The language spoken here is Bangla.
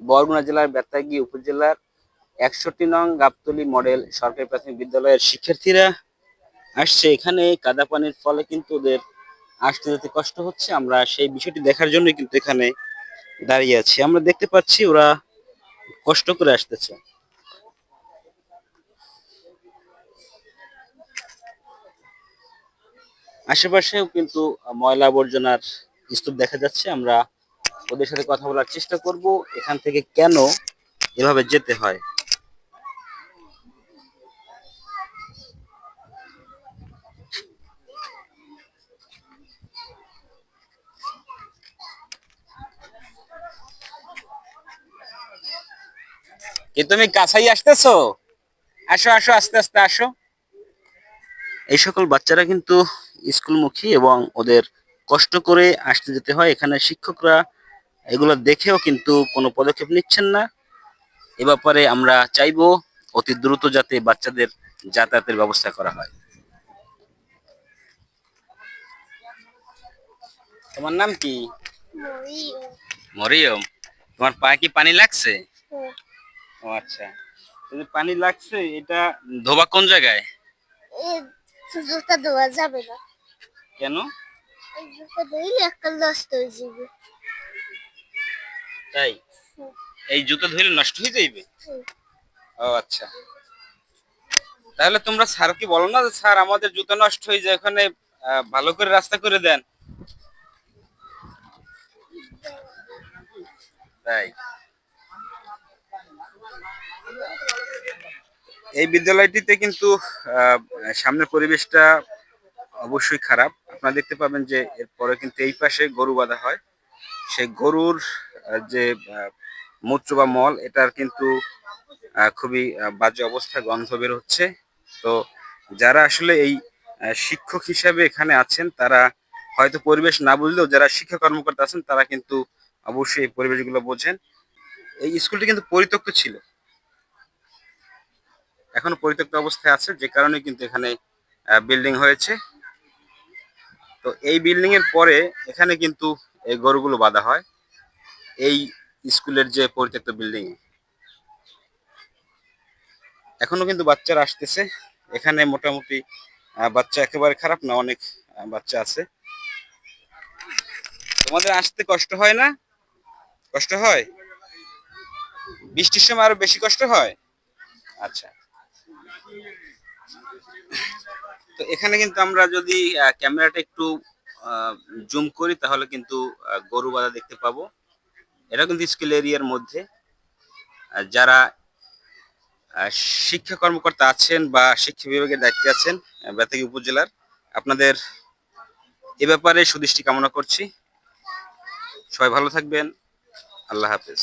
বরগুনা জেলার বেতাগী উপজেলার একষট্টি নং গাবতলী মডেল সরকারি প্রাথমিক বিদ্যালয়ের শিক্ষার্থীরা আসছে। এখানে কাদা পানির ফলে কিন্তু ওদের আসতে যেতে কষ্ট হচ্ছে। আমরা সেই বিষয়টি দেখার জন্য কিন্তু এখানে দাঁড়িয়ে আছি। আমরা দেখতে পাচ্ছি ওরা কষ্ট করে আসতেছে। আশেপাশেও কিন্তু ময়লা আবর্জনার স্তূপ দেখা যাচ্ছে। আমরা ওদের সাথে কথা বলার চেষ্টা করব, এখান থেকে কেন এভাবে যেতে হয়? কি তুমি কাছাই আসতেছো? আসো আসো, আস্তে আস্তে আসো। এই সকল বাচ্চারা কিন্তু স্কুলমুখী এবং ওদের কষ্ট করে আসতে যেতে হয়। এখানে শিক্ষকরা এগুলো দেখেও কিন্তু কোনো পদক্ষেপ নিচ্ছেন না। এ ব্যাপারে আমরা চাইব অতি দ্রুত যাতে বাচ্চাদের যাতায়াতের ব্যবস্থা করা হয়। তোমার নাম কি? মরিয়ম। তোমার পায়ে কি পানি লাগছে? ও আচ্ছা। পানি লাগছে এটা ধোবা কোন জায়গায়? জুতা ধোয়া যাবে না। কেন? জুতা ধুইলে একটা নষ্ট হয়ে যাবে। তাই? এই জুতো ধুইলে নষ্ট হয়ে যাইবে? ও আচ্ছা। তাহলে তোমরা স্যার কি বলো না স্যার, আমাদের জুতো নষ্ট হয়ে যায়, ওখানে ভালো করে রাস্তা করে দেন তাই। এই বিদ্যালয়টিতে কিন্তু সামনের পরিবেশটা অবশ্যই খারাপ। আপনারা দেখতে পাবেন যে, এরপরে কিন্তু এই পাশে গরু বাঁধা হয়। সেই গরুর যে মূত্র বা মল, এটার কিন্তু খুবই বাজে অবস্থা, গন্ধ বের হচ্ছে। তো যারা আসলে এই শিক্ষক হিসাবে এখানে আছেন, তারা হয়তো পরিবেশ না বুঝলেও যারা শিক্ষা কর্মকর্তা আছেন, তারা কিন্তু অবশ্যই এই পরিবেশগুলো বোঝেন। এই স্কুলটি কিন্তু পরিত্যক্ত ছিল। এখনও পরিত্যক্ত অবস্থায় আছে, যে কারণে কিন্তু এখানে বিল্ডিং হয়েছে। তো এই বিল্ডিং এর পরে এখানে কিন্তু এই গরুগুলো বাঁধা হয়। এই স্কুলের যে পরিত্যক্ত বিল্ডিং এখনও কিন্তু বাচ্চারা আসতেছে। এখানে মোটামুটি বাচ্চা একেবারে খারাপ না, অনেক বাচ্চা আছে। তোমাদের আসতে কষ্ট হয় না? কষ্ট হয়? বৃষ্টির সময় আরও বেশি কষ্ট হয়? আচ্ছা। তো এখানে কিন্তু আমরা যদি ক্যামেরাটা একটু জুম করি, তাহলে কিন্তু গরু বাঁধা দেখতে পাবো। এটা কিন্তু স্কুল এরিয়ার মধ্যে যারা শিক্ষা কর্মকর্তা আছেন বা শিক্ষা বিভাগের দায়িত্বে আছেন বেতাগি উপজেলার, আপনাদের এ ব্যাপারে সুদৃষ্টি কামনা করছি। সবাই ভালো থাকবেন। আল্লাহ হাফেজ।